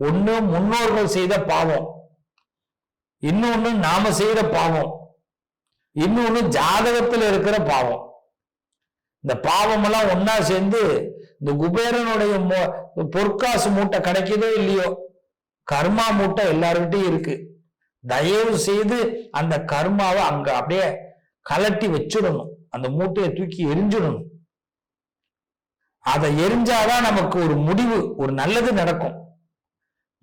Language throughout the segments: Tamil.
ஒண்ணு முன்னோர்கள் செய்த பாவம். இன்னொன்னு நாம செய்த பாவம். இன்னொன்னு ஜாதகத்துல இருக்கிற பாவம். இந்த பாவம் எல்லாம் ஒன்னா சேர்ந்து இந்த குபேரனுடைய பொற்காசு மூட்டை கிடைக்குதோ இல்லையோ கர்மா மூட்டை எல்லார்கிட்டயும் இருக்கு. தயவு செய்து அந்த கர்மாவை அங்க அப்படியே கலட்டி வச்சிடணும். அந்த மூட்டையை தூக்கி எரிஞ்சிடணும். அதை எரிஞ்சாதான் நமக்கு ஒரு முடிவு ஒரு நல்லது நடக்கும்.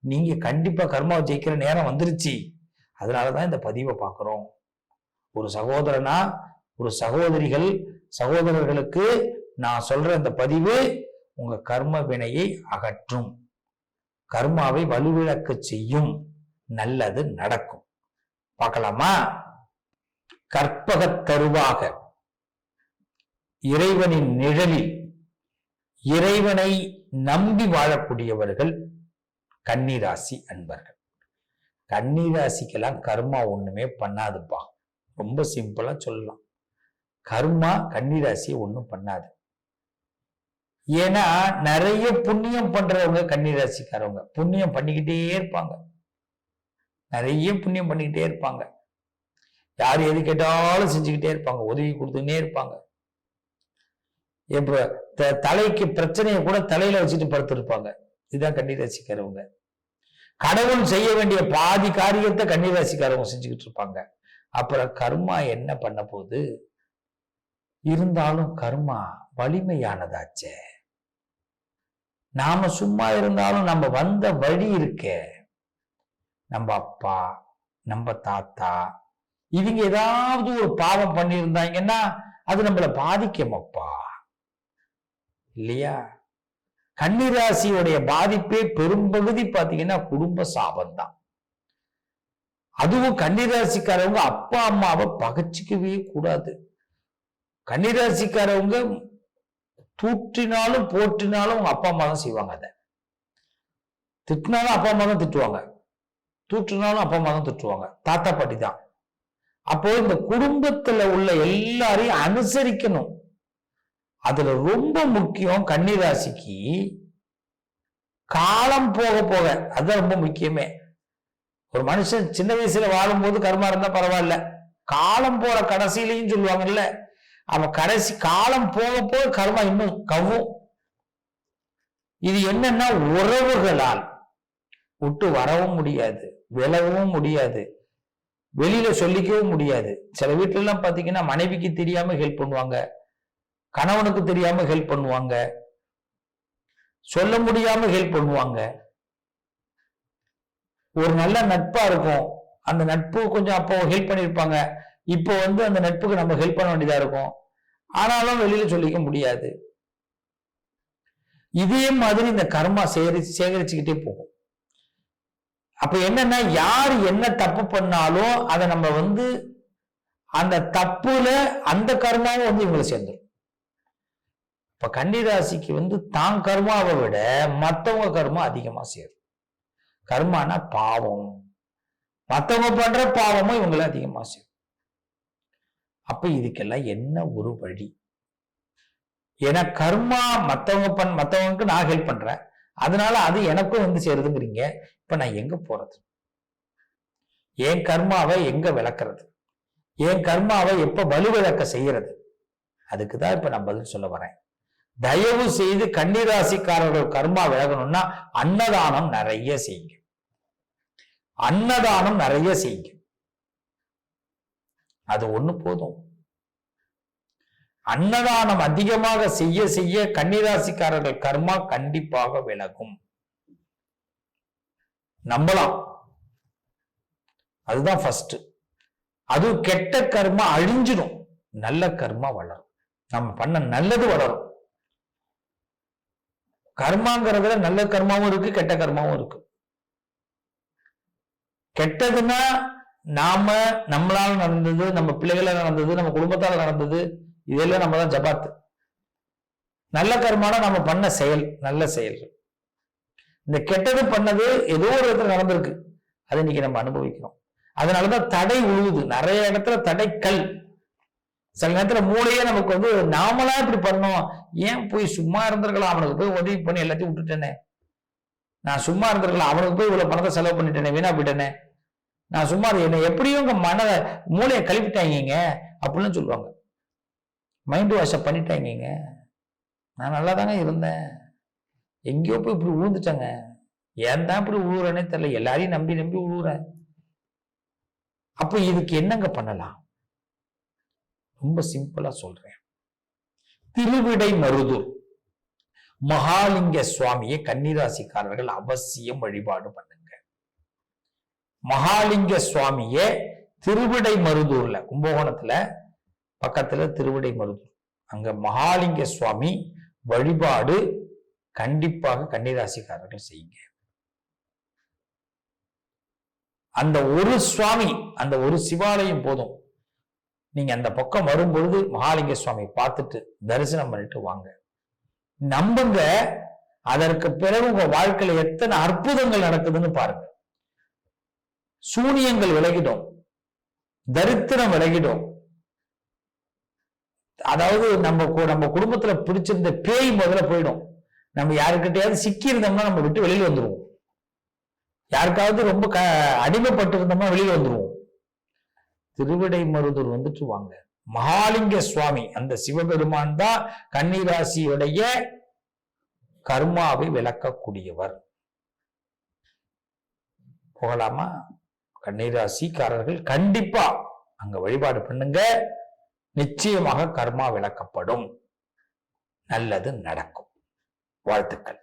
நீங்க கண்டிப்பா கர்மாவை ஜெயிக்கிற நேரம் வந்துருச்சு. அதனாலதான் இந்த பதிவை பார்க்குறோம். ஒரு சகோதரனா ஒரு சகோதரிகள் சகோதரர்களுக்கு நான் சொல்ற இந்த பதிவு உங்க கர்ம வினையை அகற்றும். கர்மாவை வலுவிழக்க செய்யும். நல்லது நடக்கும். பார்க்கலாமா? கற்பகத் தருவாக. இறைவனின் நிழலில் இறைவனை நம்பி வாழக்கூடியவர்கள் கன்னிராசி அன்பர்கள். கன்னிராசிக்கெல்லாம் கர்மா ஒண்ணுமே பண்ணாதுப்பா. ரொம்ப சிம்பிளா சொல்லலாம். கர்மா கன்னிராசியை ஒன்றும் பண்ணாது. ஏன்னா நிறைய புண்ணியம் பண்றவங்க கன்னிராசிக்காரவங்க. புண்ணியம் பண்ணிக்கிட்டே இருப்பாங்க. நிறைய புண்ணியம் பண்ணிக்கிட்டே இருப்பாங்க. யார் எது கேட்டாலும் செஞ்சுக்கிட்டே இருப்பாங்க. உதவி கொடுத்துக்கிட்டே இருப்பாங்க. இப்ப த- தலைக்கு பிரச்சனையை கூட தலையில வச்சுட்டு படுத்திருப்பாங்க. இதுதான் கன்னிராசிக்காரவங்க. கடவுள் செய்ய வேண்டிய பாதி காரியத்தை கன்னிராசிக்காரவங்க செஞ்சுக்கிட்டு இருப்பாங்க. அப்புறம் கர்மா என்ன பண்ண போகுது? இருந்தாலும் கர்மா வலிமையானதாச்சே. நாம சும்மா இருந்தாலும் நம்ம வந்த வழி இருக்கே. நம்ம அப்பா நம்ம தாத்தா இவங்க ஏதாவது ஒரு பாவம் பண்ணியிருந்தாங்கன்னா அது நம்மளை பாதிக்குமப்பா. இல்லையா? கன்னிராசியுடைய பாதிப்பே பெரும்பகுதி பாத்தீங்கன்னா குடும்ப சாபந்தான் அதுவும் கன்னிராசிக்காரவங்க அப்பா அம்மாவை பகச்சிக்கவே கூடாது. கன்னிராசிக்காரவங்க தூற்றினாலும் போற்றினாலும் அவங்க அப்பா அம்மா தான் செய்வாங்க அதை. திட்டினாலும் அப்பா அம்மா தான் திட்டுவாங்க. தூற்றினாலும் அப்பா அம்மா தான் திட்டுவாங்க. தாத்தா பாட்டி தான். அப்போ இந்த குடும்பத்துல உள்ள எல்லாரையும் அனுசரிக்கணும். அதுல ரொம்ப முக்கியம் கன்னிராசிக்கு காலம் போக போக அதுதான் ரொம்ப முக்கியமே. ஒரு மனுஷன் சின்ன வயசுல வாழும்போது கர்மா இருந்தா பரவாயில்ல. காலம் போற கடைசியிலையும் சொல்லுவாங்கல்ல அவன் கடைசி காலம் போக போக கர்மா இன்னும் கவ்வும். இது என்னன்னா உறவுகளால் விட்டு வரவும் முடியாது விலகவும் முடியாது வெளியில சொல்லிக்கவும் முடியாது. சில வீட்டுல எல்லாம் பாத்தீங்கன்னா மனைவிக்கு தெரியாம ஹெல்ப் பண்ணுவாங்க. கணவனுக்கு தெரியாம ஹெல்ப் பண்ணுவாங்க. சொல்ல முடியாம ஹெல்ப் பண்ணுவாங்க. ஒரு நல்ல நட்பா இருக்கும். அந்த நட்பு கொஞ்சம் அப்போ ஹெல்ப் பண்ணியிருப்பாங்க இப்போ வந்து அந்த நட்புக்கு நம்ம ஹெல்ப் பண்ண வேண்டியதா இருக்கும். ஆனாலும் வெளியில சொல்லிக்க முடியாது. இதே மாதிரி இந்த கர்மா சேகரி சேகரிச்சுக்கிட்டே போகும். அப்ப என்னன்னா யார் என்ன தப்பு பண்ணாலும் அதை நம்ம வந்து அந்த தப்புல அந்த கர்மாவும் வந்து இவங்களை சேர்ந்துடும் இப்ப கன்னிராசிக்கு வந்து தான் கர்மாவை விட மத்தவங்க கர்மா அதிகமா சேரும். கர்மானா பாவம். மத்தவங்க பண்ற பாவமும் இவங்களை அதிகமா சேரும். அப்ப இதுக்கெல்லாம் என்ன ஒரு வழி? ஏன்னா கர்மா மத்தவங்க பண் மத்தவங்களுக்கு நான் ஹெல்ப் பண்றேன். அதனால அது எனக்கும் வந்து சேருதுங்கிறீங்க. இப்ப நான் எங்க போறது? என் கர்மாவை எங்க விளக்குறது? என் கர்மாவை எப்ப வலுவிளக்க செய்யறது? அதுக்கு தான் இப்ப நான் பதில் சொல்ல வரேன். தயவு செய்து கன்னிராசிக்காரர்கள் கர்மா விலகணும்னா அன்னதானம் நிறைய செய்யுங்க. அன்னதானம் நிறைய செய்யுங்க. அது ஒண்ணு போதும். அன்னதானம் அதிகமாக செய்ய செய்ய கன்னிராசிக்காரர்கள் கர்மா கண்டிப்பாக விலகும். நம்பலாம். அதுதான் ஃபர்ஸ்ட் அது கெட்ட கர்மா அழிஞ்சிடும். நல்ல கர்மா வளரும். நம்ம பண்ண நல்லது வளரும். கர்மாங்கிறதுல நல்ல கர்மாவும் இருக்கு கெட்ட கர்மாவும் இருக்கு. கெட்டதுன்னா நாம நம்மளால நடந்தது நம்ம பிள்ளைகளால நடந்தது நம்ம குடும்பத்தால நடந்தது இதெல்லாம் நம்ம தான் ஜபாத்து. நல்ல கர்மானா நம்ம பண்ண செயல் நல்ல செயல். இந்த கெட்டது பண்ணது ஏதோ ஒரு இடத்துல நடந்திருக்கு. அதை இன்னைக்கு நம்ம அனுபவிக்கிறோம். அதனாலதான் தடை உழுவுது. நிறைய இடத்துல தடைக்கல் சில நேரத்துல மூளையே நமக்கு வந்து நாமளா இப்படி பண்ணோம். ஏன் போய் சும்மா இருந்திருக்கலாம்? அவனுக்கு போய் உதவி பண்ணி எல்லாத்தையும் விட்டுட்டேனே. நான் சும்மா இருந்திருக்கலாம். அவனுக்கு போய் இவ்வளவு பணத்தை செலவு பண்ணிட்டேனே வீணா போயிட்டேனே. நான் சும்மா என்னை எப்படியும் உங்க மனதை மூளையை கழிப்பிட்டாங்க அப்படின்னு சொல்லுவாங்க. மைண்ட் வாஷை பண்ணிட்டாங்க நான் நல்லா தாங்க இருந்தேன். எங்கேயோ போய் இப்படி விழுந்துட்டாங்க ஏன் தான் இப்படி விழுவுறேனே தெரியல. எல்லாரையும் நம்பி நம்பி விழுறேன் அப்போ இதுக்கு என்னங்க பண்ணலாம்? ரொம்ப சிம்பிளா சொல்றேன். திருவிடை மருதூர் மகாலிங்க சுவாமியை கன்னிராசிக்காரர்கள் அவசியம் வழிபாடு பண்ணுங்க. மகாலிங்க சுவாமியை திருவிடை மருதூர்ல கும்பகோணத்துல பக்கத்துல திருவிடை மருதூர். அங்க மகாலிங்க சுவாமி வழிபாடு கண்டிப்பாக கன்னிராசிக்காரர்கள் செய்யுங்க. அந்த ஒரு சுவாமி அந்த ஒரு சிவாலயம் போதும். நீங்க அந்த பக்கம் வரும்பொழுது மகாலிங்க சுவாமி பார்த்துட்டு தரிசனம் பண்ணிட்டு வாங்க. நம்புங்க அதற்கு பிறகு உங்க வாழ்க்கையில எத்தனை அற்புதங்கள் நடக்குதுன்னு பாருங்க. சூனியங்கள் விலகிடும் தரித்திரம் விலகிடும். அதாவது நம்ம கு- நம்ம குடும்பத்துல பிடிச்சிருந்த பேய் முதல்ல போயிடும். நம்ம யாருக்கிட்டையாவது சிக்கி இருந்தோம்னா நம்ம விட்டு வெளியில வந்துருவோம். யாருக்காவது ரொம்ப க அடிமைப்பட்டு இருந்தோம்னா வெளியில வந்துருவோம். திருவிடை மருதூர் வந்துட்டு வாங்க. மகாலிங்க சுவாமி அந்த சிவபெருமான் தான் கன்னிராசியுடைய கர்மாவை விளக்கக்கூடியவர். போகலாமா? கன்னிராசிக்காரர்கள் கண்டிப்பா அங்க வழிபாடு பண்ணுங்க. நிச்சயமாக கர்மா விளக்கப்படும். நல்லது நடக்கும். வாழ்த்துக்கள்.